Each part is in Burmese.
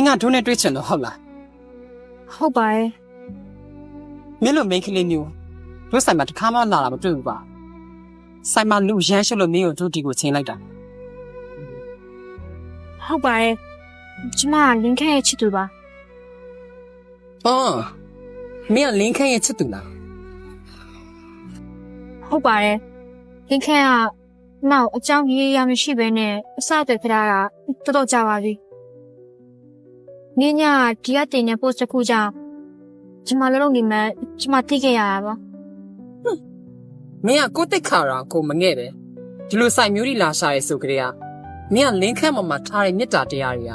မင်းကဒုနဲ့တွေ့ချင်တော့ဟုတ်လားဟုတ်ပါရဲ့မင်းလိုမိန်းကလေးမျိုးတို့ဆိုင်မှာတစ်ခါမှလာတာမတွေ့ဘူးပါဆိုင်မှာလူရမ်းရှုပ်လို့မင်းကိုတို့ဒီကိုချင်းလိုက်တာဟုတ်ပါရဲ့ကျမကလင်းခဲရဲ့ချစ်သူပါအော်မင်းကလင်းခန့်ရဲ့ချစ်သူလားဟုတ်ပါရဲ့လင်းခဲကမောက်အကြောင်းရေးရမရှိဘဲနဲ့အစတဲ့ခရာကတော်တော်ကြာပါပြီ နင်းညာဒီကတင်တဲ့ post တစ်ခုကြောင့်ကျမလုံးလုံးနေမှကျမသိခဲ့ရတာပါမင်းကကိုယ့်တိတ်ခါရာကိုမငဲ့ပဲဒီလိုဆိုင်မျိုးတွေလာရှာရဲဆိုကြတဲ့ကမင်းကလင်းခန့်ပေါ်မှာထားတဲ့မေတ္တာတရားတွေက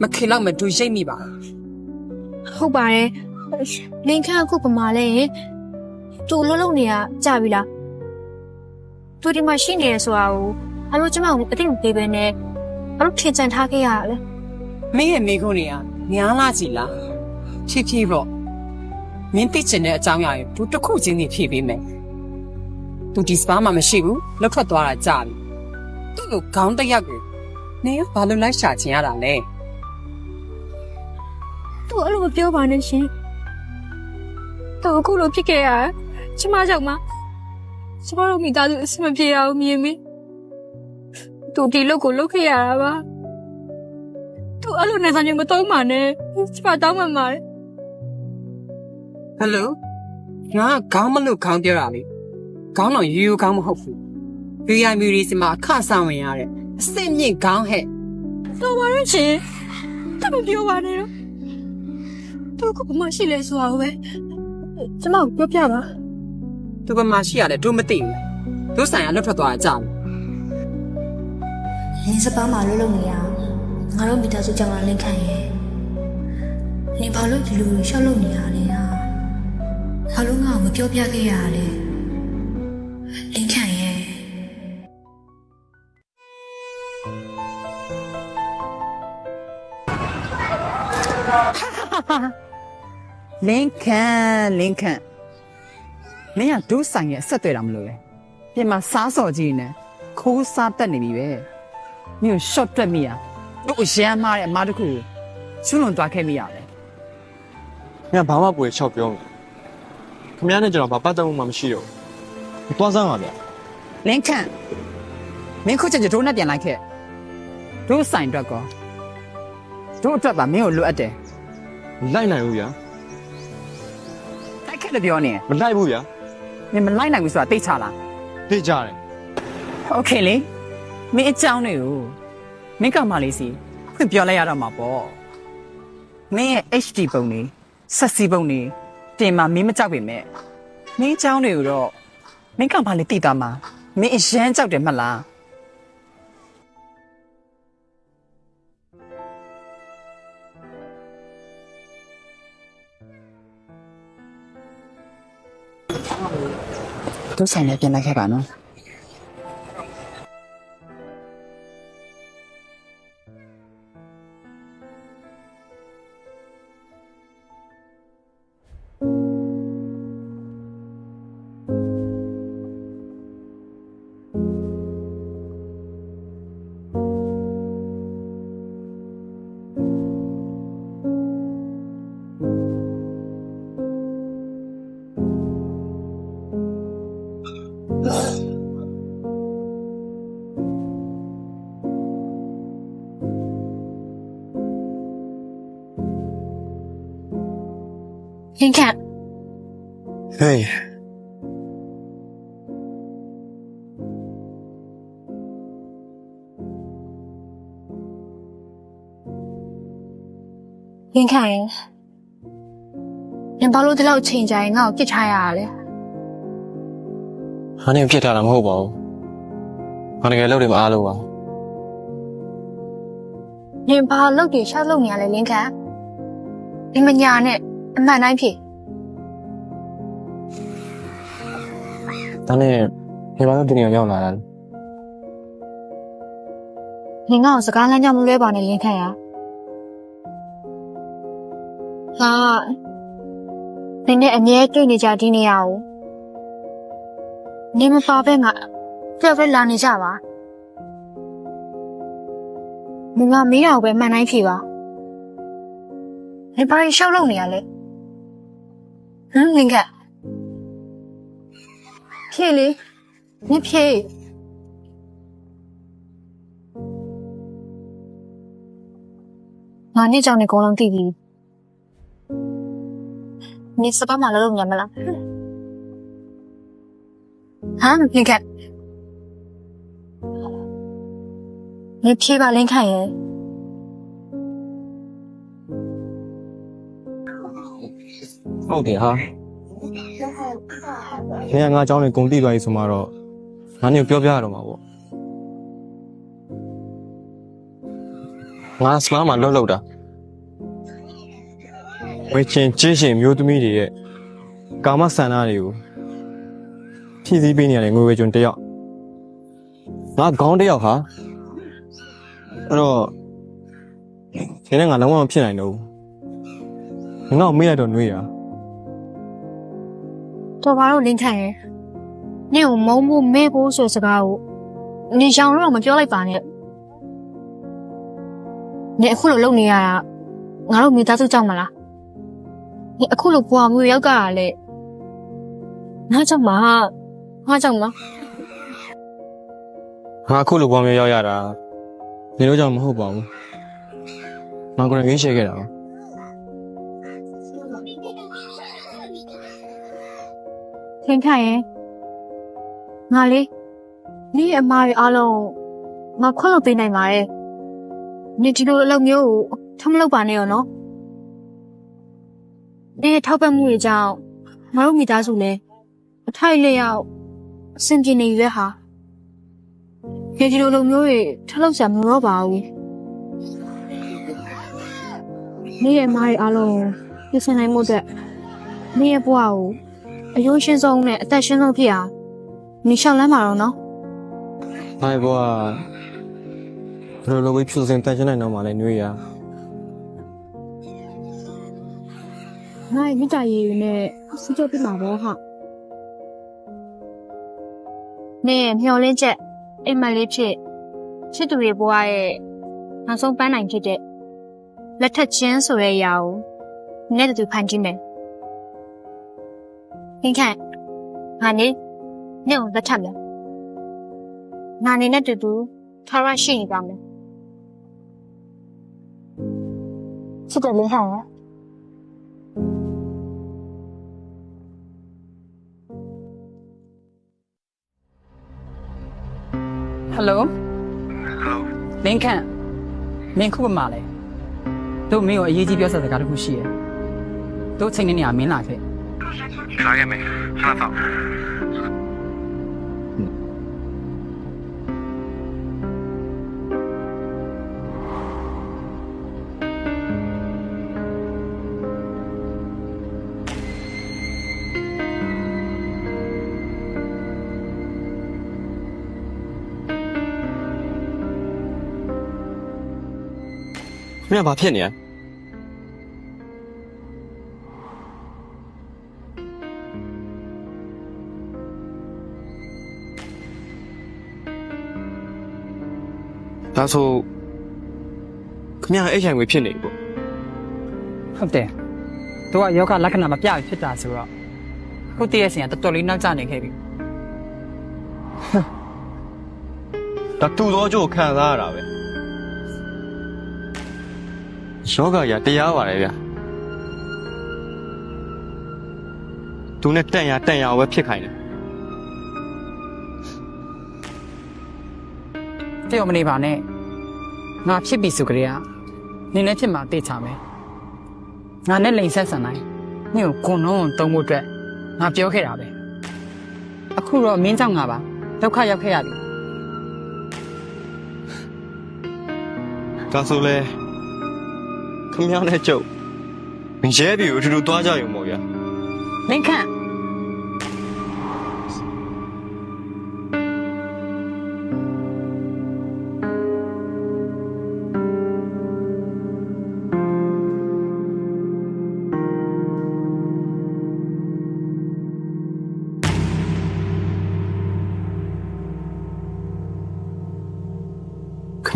မခင်တော့မတူရိပ်မိပါဘူးဟုတ်ပါတယ်လင်းခန့်အခုပမာလဲသူလုံးလုံးနေရကြာပြီလားသူဒီမှာရှိနေရဆိုတာကိုအလို့ကျမကိုအသိမပေးဘဲနဲ့အလို့ထင်ကြံထားခဲ့ရတာလေ မင်းရဲ့မိခုံးတွေကညားလာကြည်လားဖြည်းဖြည်းပေါ့မင်းသိချင်တဲ့အကြောင်းအရာကိုသူတစ်ခုချင်းစီဖြည့်ပေးမယ်သူဒီစပါမှာမရှိဘူးလောက်ထွက်သွားတာကြာပြီသူ့လိုခေါင်းတစ်ယောက်ကိုနေရဘာလို့လိုက်ရှာချင်ရတာလဲသူအဲ့လိုမပြောပါနဲ့ရှင်သူအခုလိုဖြစ်ခဲ့ရတာကျမကြောင့်မကျမတို့မိသားစုအဆင်မပြေအောင်မြင်မင်းသူဒီလောက်ကိုလုပ်ခဲ့ရတာပါသူ အဲ့လိုနေစားမျိုးမတော့မှနဲ့ကျမတောင်းမှမှာတယ်ဟယ်လိုငါကခေါင်းမလို့ခေါင်းပြောတာလေခေါင်းတော့ယူယူခေါင်းမဟုတ်ဘူး VI မျိုးလေးစမှာအခဆောင်ဝင်ရတဲ့အစ်စ်မြင့်ခေါင်းဟဲ့တော်ပါရဲ့ရှင်တမပြောပါနဲ့တော့သူကဘာမှရှိလဲဆိုတာကိုပဲကျမကိုပြောပြပါသူကမှရှိရတယ်တို့မသိဘူးတို့ဆိုင်ကလောက်ထွက်သွားတာကြာပြီနင်းစပားမှာလှုပ်လှုပ်နေရအောင် ငါတို့မိသားစုကြောင့်လင်းခံရဲ့နင်ဘာလို့ဒီလိုရှောက်လုပ်နေရလဲဟာဘာလို့ငါ့ကိုမပြောပြခဲ့ရလဲလင်းခံရဲ့လင်းခန့်လင်းခန့်မင်းကဒုဆိုင်ရဲ့အဆက်တွေတာမလို့လေပြင်မှာစားစော်ကြီးနဲ့ခိုးစားတက်နေပြီပဲမင်းကို short တက်မိရ တို့ကိုရမ်းမားတဲ့အမားတစ်ခုကိုချွလွန်သွားခဲ့မိရတယ်။ငါဘာမှပွေချောက်ပြောမယ်။ခင်ဗျားနဲ့ကျွန်တော်ဘာပတ်သက်မှုမှမရှိတော့ဘူး။သွားစမ်းပါဗျ။လင်းခန့်မင်းခုချက်ကျဒိုးနဲ့ပြန်လိုက်ခဲ့။ဒိုးဆိုင်အတွက်ကောဒိုးအတွက်ပါမင်းကိုလိုအပ်တယ်။လိုက်နိုင်ဘူးဗျာ။တိုက်ခက်လို့ပြောနေ။မလိုက်ဘူးဗျာ။မင်းမလိုက်နိုင်ဘူးဆိုတာသိချလား။သိကြတယ်။ Okay လေမင်းအကြောင်းတွေကို မင်းကမှလေးစီခွင့်ပြောလိုက်ရတော့မှာပေါ့မင်းရဲ့ HD ပုံနေဆက်စီပုံနေတင်မှာမင်းမကြောက်ပေမဲ့မင်းအကြောင်းတွေကိုတော့မင်းကမှလေးသိတာမှာမင်းအရန်ကြောက်တယ်မဟုတ်လားတို့ဆိုင်နဲ့ပြင်လိုက်ခဲ့ပါနော် လင်းခန့်။ဟေးလင်းခန့်ရင်နင်ဘာလို့ဒီလောက်ချိန်ကြရင်ငါ့ကိုပြစ်ထားရတာလဲ။ဟာနေဖြစ်တာတော့မဟုတ်ပါဘူး။ငါတကယ်လုပ်တယ်မအားလို့ပါနင်ဘာလုပ်တွေရှောက်လုပ်နေရလဲလင်းခန့်ဒီမညာနဲ့ အမှန်တိုင်းဖြေ။ဒါနဲ့ဒီမှာတော့ဒီနေရာရောက်လာတာနင်ငါ့ကိုစကားလမ်းကြောင်းမလွဲပါနဲ့လင်းခန့်ရဟာနင်နဲ့အမြဲတွေ့နေကြဒီနေရာကိုနင်မပါပဲငါကြောက်ပဲလာနေကြပါနင်ကမေးတာကိုပဲမှန်တိုင်းဖြေပါနေဘာရှောက်လို့နေရလဲ ဟမ်လင်ကဖြေလေနေဖြေငါနေ့ကြောင့်နေအကုန်လုံးသိပြီနေစပါမလာလို့ညမလားဟမ်လင်ကနေဖြေပါလင်ခန့်ရဲ့ ဟုတ်တယ်ဟာခင်ဗျားငါအကြောင်းနဲ့ဂုံတိသွားပြီဆိုမှတော့ငါနေကိုပြောပြရတော့မှာပေါ့ငါစပါမှာလွတ်လောက်တာဝေချင်းချင်းရှင်မျိုးသမီးတွေရဲ့ကာမဆန္ဒတွေကိုဖြည့်ဆည်းပေးနေရတယ်ငွေဝေကျွန်တယောက်ငါခေါင်းတယောက်ဟာအဲ့တော့ဒီနေ့ငါလုံးဝမဖြစ်နိုင်တော့ဘူး ငါ့ကိုမေ့ရတော့နှွေးရတော်ဘာလို့လင်းခန့်ရဲ့နင့်ကိုမုံဖို့မေ့ဖို့ဆိုစကားကိုနေရှောင်တော့မပြောလိုက်ပါနဲ့နေအခုလိုလုပ်နေရတာငါတို့မိသားစုကြောင့်မလားနေအခုလိုပွားမှုရောက်ကြတာလေငါကြောင့်မငါကြောင့်မငါအခုလိုပွားမျိုးရောက်ရတာနေတော့ကြောင့်မဟုတ်ပါဘူးငါကိုယ်ရင်းရှယ်ခဲ့တာပါ လင်းခန့်ရဲ့ငါလေးနေအမားတွေအားလုံးငါခွင့်လို့ပေးနိုင်ပါတယ်နေဒီလိုအလုပ်မျိုးကိုထမလုပ်ပါနဲ့ရောနော်ဒီထောက်ပံ့မှုတွေကြောင့်မတို့မိသားစုလည်းအထိုက်လျောက်အဆင်ပြေနေရွယ်ဟာဒီဒီလိုလိုမျိုးတွေထပ်လို့ဆရာမရောပါဘူးနေ့ရဲ့မားတွေအားလုံးပြင်ဆင်နိုင်မှုအတွက်နေ့ရဲ့ဘဝကို အယိုးရှင်းဆုံးနဲ့အသက်ရှင်းဆုံးဖြစ်အောင်နေလျှောက်လန်းပါတော့နော်။ဘာဘောဘယ်လိုလိုဝေးဖြူစင်တန်ရှင်းနိုင်တော့မှလည်းနှွေးရငါ့ရဲ့မိကြရည်တွေနဲ့စီးကြပြမှာပေါ့ဟာနေ့ရဲ့မျောလင်းချက်အိမ်မက်လေးဖြစ်ချစ်သူတွေဘဝရဲ့နောက်ဆုံးပန်းနိုင်ဖြစ်တဲ့လက်ထက်ချင်းဆိုတဲ့အရာကိုနေ့တူဖန်ကြည့်မယ် ခင်ခန့်ငါနေနေ့ကိုလက်ထပ်မယ်ငါနေနဲ့တူတူထားရရှိနေပါမယ်ချစ်တယ်လေးဟန်ရဟယ်လိုလင်းခန့်မင်းခုပမာလဲတို့မင်းကိုအရေးကြီးပြောဆက်စကားတစ်ခုရှိရယ်တို့ချိန်နေနေရမင်းလာခဲ့ လာခဲ့မယ်ခဏတော့။မင်းက ဘာဖြစ်နေရ။ဒါဆိုခင်ဗျားအဲ့ချိန်ဝေးဖြစ်နေပြီပေါ့ဟုတ်တယ်တို့ကယောဂလက္ခဏာမပြဖြစ်တာဆိုတော့ခုတည်းရဲ့စင်ကတော်တော်လေးနောက်ကျနေခဲ့ပြီ။ဒါတူသောအကျိုးကိုခံစားရတာပဲ။ယောဂရာတရားပါတယ်ဗျာ။သူနဲ့တန့်ရတန့်ရပဲဖြစ်ခိုင်းတယ်တယောမနေပါနဲ့ ငါဖြစ်ပြီဆိုကြတဲ့ကနင်းနဲ့ဖြစ်မှာတေချာမယ်ငါနဲ့လိန်ဆက်ဆန်တိုင်းနင့်ကိုဂုံလုံးတုံးဖို့အတွက်ငါပြောခဲ့တာပဲအခုတော့မင်းကြောင့်ငါပါဒုက္ခရောက်ခဲ့ရပြီ။ဒါဆိုလဲခင်ဗျားနဲ့ကြုတ်မရဲပြီကိုအတူတူသွားကြရုံပေါ့ဗျာလင်းခန့်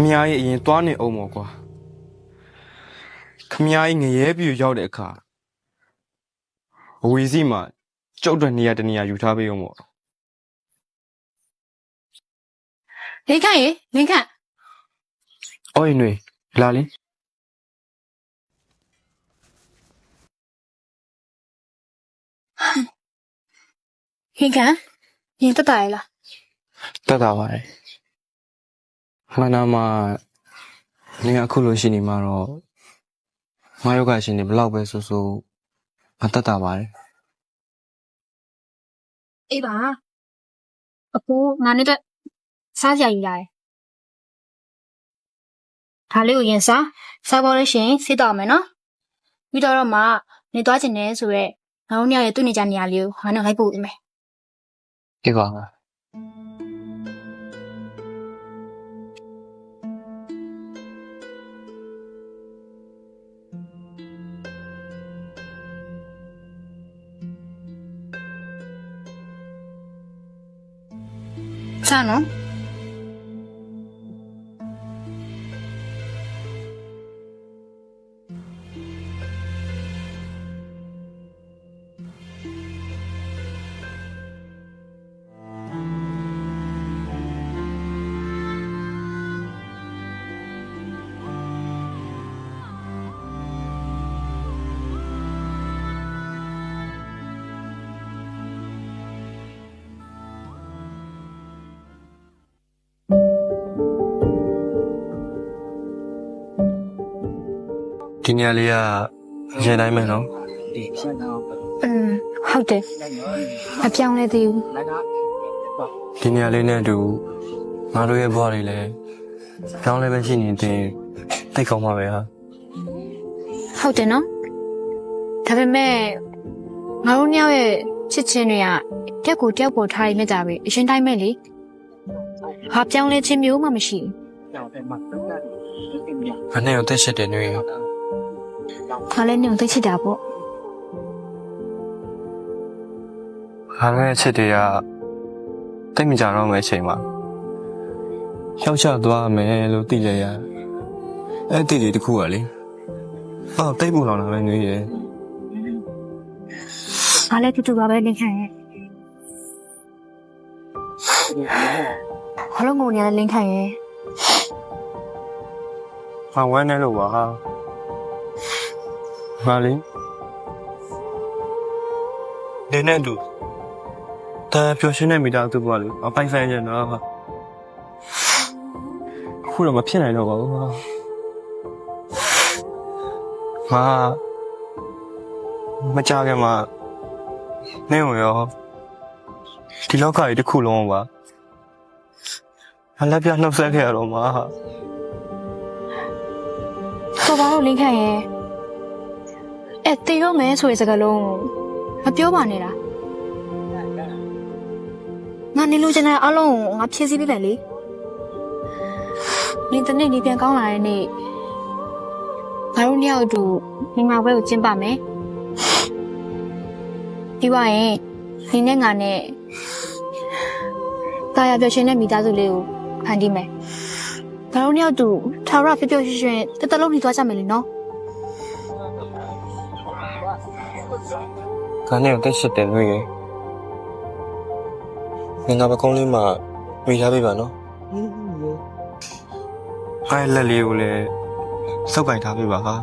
မ ्या ရဲ့အရင်သွားနေအောင်ပေါ့ကွာခမ ्या ကြီးငရဲပြူရောက်တဲ့အခါအဝေစီမှာကျုပ်တို့နေရာတနေရာယူထားပေးအောင်ပေါ့လင်းခန့်ရေလင်းခန့်အော်ရင်တွေလာလင်းလင်းခန့်ရင်တက်တာရလားတက်တာပါတယ် ခန္ဓာမှာနေရာအခုလိုရှိနေမှာတော့ငါယောဂရှင်နေဘလောက်ပဲဆိုဆိုငါတက်တာပါတယ်အေးပါအဖိုးငါနဲ့တက်စားကြယူရတယ်ဒါလေးကိုရင်စားစားပေါ်လို့ရှိရင်စစ်တော့မယ်နော်ပြီးတော့တော့မှနေသွားခြင်းနဲ့ဆိုရက်ငါတို့ညရဲ့သူ့နေကြနေရာလေးကိုငါနဲ့လိုက်ပို့ပေးမယ်ဒီပါငါ စားနော် ဒီနေရာလေးကရင်တိုင်းမယ်နော်อืมဟုတ်တယ်အပြောင်းလဲသေးဘူးဒီနေရာလေးနဲ့အတူငါတို့ရဲ့ဘဝတွေလည်းကြောင်းလည်းပဲရှိနေတဲ့တိတ်ကောင်းပါပဲဟာဟုတ်တယ်နော်ဒါပေမဲ့ငါတို့ညရဲ့ချစ်ချင်းတွေကတက်ကိုတက်ကိုထားရမြတ်တာပဲအရင်တိုင်းမဲ့လေဟာပြောင်းလဲခြင်းမျိုးမှမရှိဘူး။အနဲ့ကိုတက်ရှက်တယ်နှွေး ခါလဲညုံသိချစ်တာပေါ့။ဟာနဲ့ချစ်တွေကတိတ်မကြတော့မယ့်အချိန်မှာရှောက်ချသွားမယ်လို့သိလိုက်ရ။အဲ့တိတ်တွေတစ်ခုကလေ။ဟောတိတ်ပူလောင်လာပဲနှွေးရဲ့ခါလဲတူတူပါပဲလင်ခံရဲ့ဘာလို့ငုံနေရလဲလင်ခံရဲ့။ဟာဝမ်းနေလို့ပါ ဟာ။ဟာလေ။နေနေတူတာပျော်ရွှင်တဲ့မိသားစုပေါ့လေ။အပိုင်ဆိုင်ရနော်ဟာ။ခုတော့မဖြစ်နိုင်တော့ပါဘူးဟာ။ဟာမကြခင်မှာနေဝင်ရောဒီလောကကြီးတစ်ခုလုံးပါအလက်ပြနှုတ်ဆက်ခဲ့ရတော့မှာဟာဆိုပါတော့လင်ခံရဲ့ အဲ့တေရောမဲဆိုတဲ့စကားလုံးမပြောပါနဲ့လားငါနေလို့ချင်တဲ့အလုံးကိုငါဖြည့်ဆည်းပေးမယ်လေနင်တနေ့နေပြန်ကောင်းလာတဲ့နေ့ငါတို့နှစ်ယောက်အတူညီမဘွဲကိုကျင်းပမယ်ပြီးသွားရင်နင်နဲ့ငါနဲ့တာယာပြောရှင်တဲ့မိသားစုလေးကိုဖန်တီးမယ်ငါတို့နှစ်ယောက်အတူထာဝရပျော်ပျော်ရွှင်ရွှင်တစ်သက်လုံးနေသွားကြမယ်လေနော် ခါနဲ့တက်ရှစ်တယ်နှွေးရဲ့ငါပကုံးလေးမှာမိထားပေးပါနော်အဲ့လက်လေးကိုလည်းစောက်ကင်ထားပေးပါဟာ